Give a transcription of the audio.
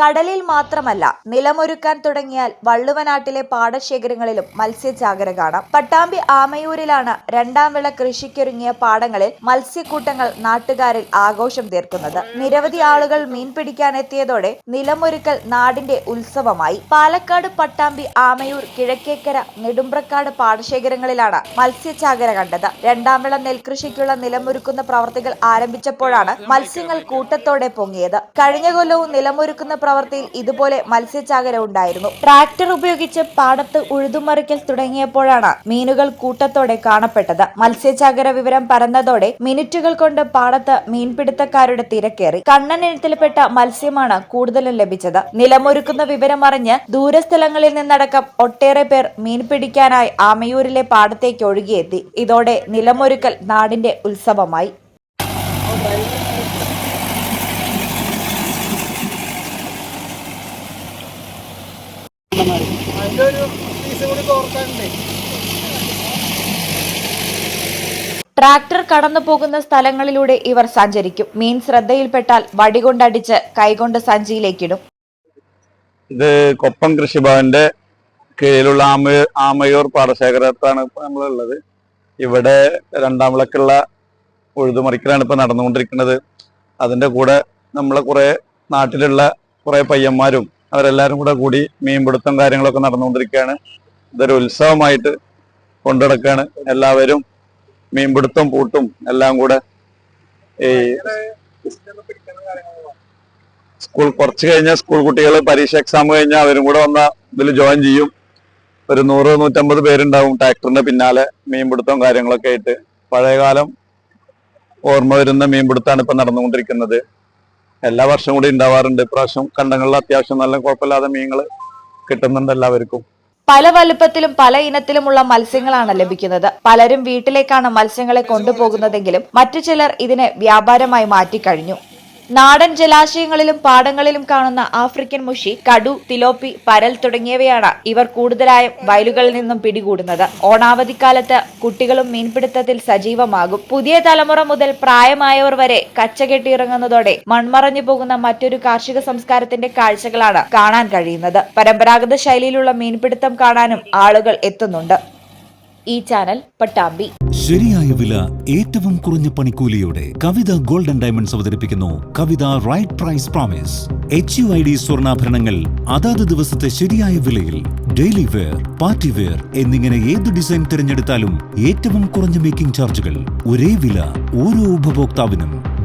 കടലിൽ മാത്രമല്ല നിലമൊരുക്കാൻ തുടങ്ങിയാൽ വള്ളുവനാട്ടിലെ പാടശേഖരങ്ങളിലും മത്സ്യജാഗര കാണാം. പട്ടാമ്പി ആമയൂരിലാണ് രണ്ടാം വിള കൃഷിക്കൊരുങ്ങിയ പാടങ്ങളിൽ മത്സ്യക്കൂട്ടങ്ങൾ നാട്ടുകാരിൽ ആഘോഷം തീർക്കുന്നത്. നിരവധി ആളുകൾ മീൻ പിടിക്കാനെത്തിയതോടെ നിലമൊരുക്കൽ നാടിന്റെ ഉത്സവമായി. പാലക്കാട് പട്ടാമ്പി ആമയൂർ കിഴക്കേക്കര നെടുമ്പ്രക്കാട് പാടശേഖരങ്ങളിലാണ് മത്സ്യചാകര കണ്ടത്. രണ്ടാം വിള നെൽകൃഷിക്കുള്ള നിലമൊരുക്കുന്ന പ്രവർത്തികൾ ആരംഭിച്ചപ്പോഴാണ് മത്സ്യങ്ങൾ കൂട്ടത്തോടെ പൊങ്ങിയത്. കഴിഞ്ഞ കൊല്ലവും നിലമൊരുക്കുന്ന പ്രവൃത്തിയിൽ ഇതുപോലെ മത്സ്യചാകര ഉണ്ടായിരുന്നു. ട്രാക്ടർ ഉപയോഗിച്ച് പാടത്ത് ഉഴുതുമറിക്കൽ തുടങ്ങിയപ്പോഴാണ് മീനുകൾ കൂട്ടത്തോടെ കാണപ്പെട്ടത്. മത്സ്യചാകര വിവരം പരന്നതോടെ മിനിറ്റുകൾ കൊണ്ട് പാടത്ത് മീൻപിടുത്തക്കാരുടെ തിരക്കേറി. കണ്ണനെഴുത്തിൽപ്പെട്ട മത്സ്യമാണ് കൂടുതലും ലഭിച്ചത്. നിലമൊരുക്കുന്ന വിവരമറിഞ്ഞ് ദൂരസ്ഥലങ്ങളിൽ നിന്നടക്കം ഒട്ടേറെ പേർ മീൻ പിടിക്കാനായി ആമയൂരിലെ പാടത്തേക്ക് ഒഴുകിയെത്തി. ഇതോടെ നിലമൊരുക്കൽ നാടിന്റെ ഉത്സവമായി. ഒരു കൂടി ട്രാക്ടർ കടന്നു പോകുന്ന സ്ഥലങ്ങളിലൂടെ ഇവർ സഞ്ചരിക്കും. മീൻ ശ്രദ്ധയിൽപ്പെട്ടാൽ വടികൊണ്ടടിച്ച് കൈകൊണ്ട് സഞ്ചിയിലേക്കിടും. ഇത് കൊപ്പം കൃഷിഭവന്റെ കീഴിലുള്ള ആമയൂർ ആമയൂർ പാടശേഖരത്താണ് ഇപ്പൊ നമ്മളുള്ളത്. ഇവിടെ രണ്ടാം വിളക്കുള്ള ഉഴുതുമറിക്കലാണ് ഇപ്പൊ നടന്നുകൊണ്ടിരിക്കുന്നത്. അതിന്റെ കൂടെ നമ്മളെ കുറെ നാട്ടിലുള്ള കുറെ പയ്യന്മാരും അവരെല്ലാരും കൂടെ കൂടി മീൻപിടുത്തം കാര്യങ്ങളൊക്കെ നടന്നുകൊണ്ടിരിക്കുകയാണ്. ഇതൊരു ഉത്സവമായിട്ട് കൊണ്ടുനടക്കുകയാണ്. എല്ലാവരും മീൻപിടുത്തം പൂട്ടും എല്ലാം കൂടെ ഈ സ്കൂൾ കുറച്ച് കഴിഞ്ഞാൽ സ്കൂൾ കുട്ടികൾ പരീക്ഷ എക്സാം കഴിഞ്ഞാൽ അവരും കൂടെ വന്ന ഇതിൽ ജോയിൻ ചെയ്യും. ഒരു നൂറ് നൂറ്റമ്പത് പേരുണ്ടാവും ട്രാക്ടറിന്റെ പിന്നാലെ മീൻപിടുത്തവും കാര്യങ്ങളൊക്കെ ആയിട്ട്. പഴയകാലം ഓർമ്മ വരുന്ന മീൻപിടുത്താണ് ഇപ്പൊ നടന്നുകൊണ്ടിരിക്കുന്നത്. എല്ലാ വർഷവും കൂടി ഉണ്ടാവാറുണ്ട്. ഇപ്രാവശ്യം കണ്ടങ്ങളിൽ അത്യാവശ്യം നല്ല കുഴപ്പമില്ലാതെ മീനുകൾ കിട്ടുന്നുണ്ട് എല്ലാവർക്കും. പല വലുപ്പത്തിലും പല ഇനത്തിലുമുള്ള മത്സ്യങ്ങളാണ് ലഭിക്കുന്നത്. പലരും വീട്ടിലേക്കാണ് മത്സ്യങ്ങളെ കൊണ്ടുപോകുന്നതെങ്കിലും മറ്റു ചിലർ ഇതിനെ വ്യാപാരമായി മാറ്റിക്കഴിഞ്ഞു. നാടൻ ജലാശയങ്ങളിലും പാടങ്ങളിലും കാണുന്ന ആഫ്രിക്കൻ മുഷി കടു തിലോപ്പി പരൽ തുടങ്ങിയവയാണ് ഇവർ കൂടുതലായും വയലുകളിൽ നിന്നും പിടികൂടുന്നത്. ഓണാവധിക്കാലത്ത് കുട്ടികളും മീൻപിടുത്തത്തിൽ സജീവമാകും. പുതിയ തലമുറ മുതൽ പ്രായമായവർ വരെ കച്ചകെട്ടിയിറങ്ങുന്നതോടെ മൺമറഞ്ഞു പോകുന്ന മറ്റൊരു കാർഷിക സംസ്കാരത്തിന്റെ കാഴ്ചകളാണ് കാണാൻ കഴിയുന്നത്. പരമ്പരാഗത ശൈലിയിലുള്ള മീൻപിടുത്തം കാണാനും ആളുകൾ എത്തുന്നുണ്ട്. ഈ ചാനൽ പട്ടാമ്പി. ശരിയായ വില ഏറ്റവും കുറഞ്ഞ പണിക്കൂലിയോടെ കവിത ഗോൾഡൻ ഡയമണ്ട്സ് അവതരിപ്പിക്കുന്നു Kavitha right price promise H U I D സ്വർണാഭരണങ്ങൾ അതാത് ദിവസത്തെ ശരിയായ വിലയിൽ ഡെയിലി വെയർ പാർട്ടി വെയർ എന്നിങ്ങനെ ഏത് ഡിസൈൻ തിരഞ്ഞെടുത്താലും ഏറ്റവും കുറഞ്ഞ മേക്കിംഗ് ചാർജുകൾ ഒരേ വില ഓരോ ഉപഭോക്താവിനും.